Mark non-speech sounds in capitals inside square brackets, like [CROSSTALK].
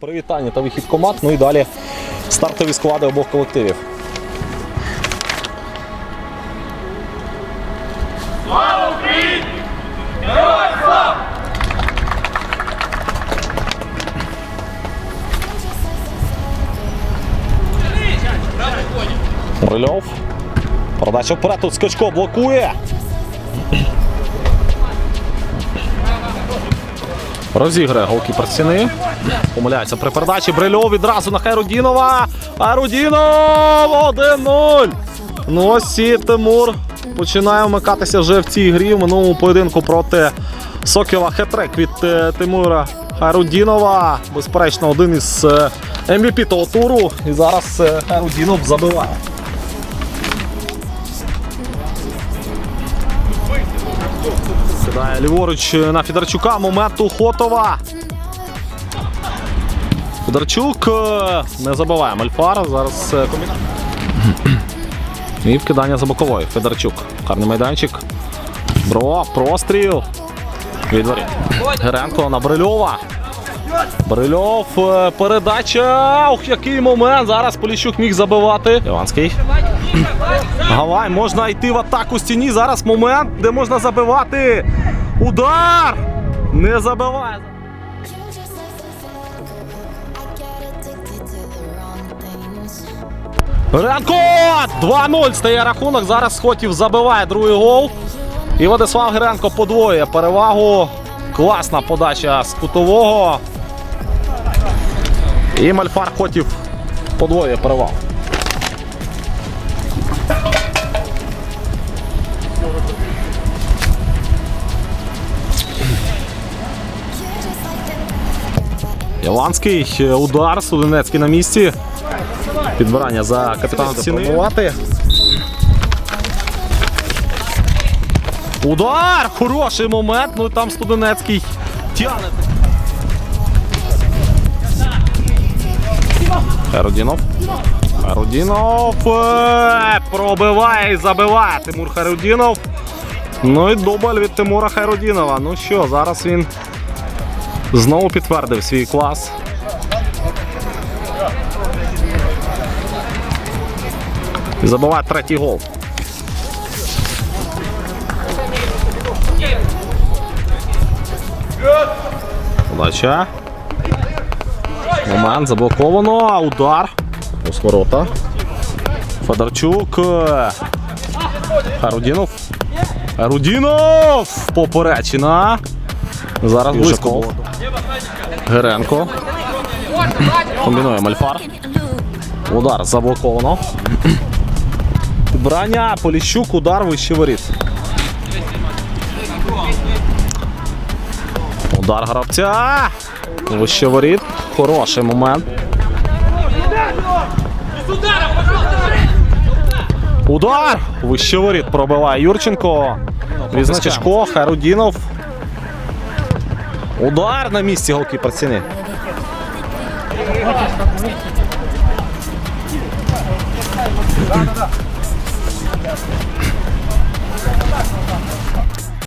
Привітання та вихід команд. Ну і далі стартові склади обох колективів. Брильов. Передача вперед. Тут скачко блокує. Розіграє голкіпер стіни. Помиляється при передачі. Брильов відразу на Хайрудінова. Хайрудінов 1-0. Ну ось і Тимур починає вмикатися вже в цій грі. В минулому поєдинку проти Сокіла хетрек від е, Тимура Хайрудінова. Безперечно, один із е, MVP того туру. І зараз е, Хайрудінов забиває. Сідає ліворуч на Федорчука. Момент у Хотова. Федорчук е, не забиває Мальфара. Зараз е, комбінат. [CLEARS THROAT] І вкидання за бокової. Федорчук. Карний майданчик. Бро, простріл. Від воріт. Геренко на Брильова. Брильов, е, передача. Ух, який момент. Зараз Поліщук міг забивати. Іванський. Гавай, можна йти в атаку стіні. Зараз момент, де можна забивати. Удар! Не забиває. Ренко! 2-0 стає рахунок. Зараз Хотів забиває другий гол. І Владислав Геренко подвоює перевагу. Класна подача з кутового. І Мальфар Хотів подвоює перевагу. Іванський е, удар, Суденецький на місці. Підбирання за капітаном стіни. Удар! Хороший момент. Ну і там Студенецький тягне. Харудінов. Харудінов е, пробиває і забиває Тимур Харудінов. Ну і дубль від Тимура Хайрудінова. Ну що, зараз він знову підтвердив свій клас. І забиває третій гол. Подача. Момент заблоковано. Удар. Ось ворота. Федорчук. Харудінов. Харудінов! Поперечина. Зараз близько. Геренко. Комбінує Мальфар. Удар заблоковано. Підбирання, Поліщук, удар вище воріт. Удар гравця. Вище воріт. Хороший момент. Удар! Вище воріт пробиває Юрченко. Відзначечко, Харудінов. Удар на місці голкіпер ціни.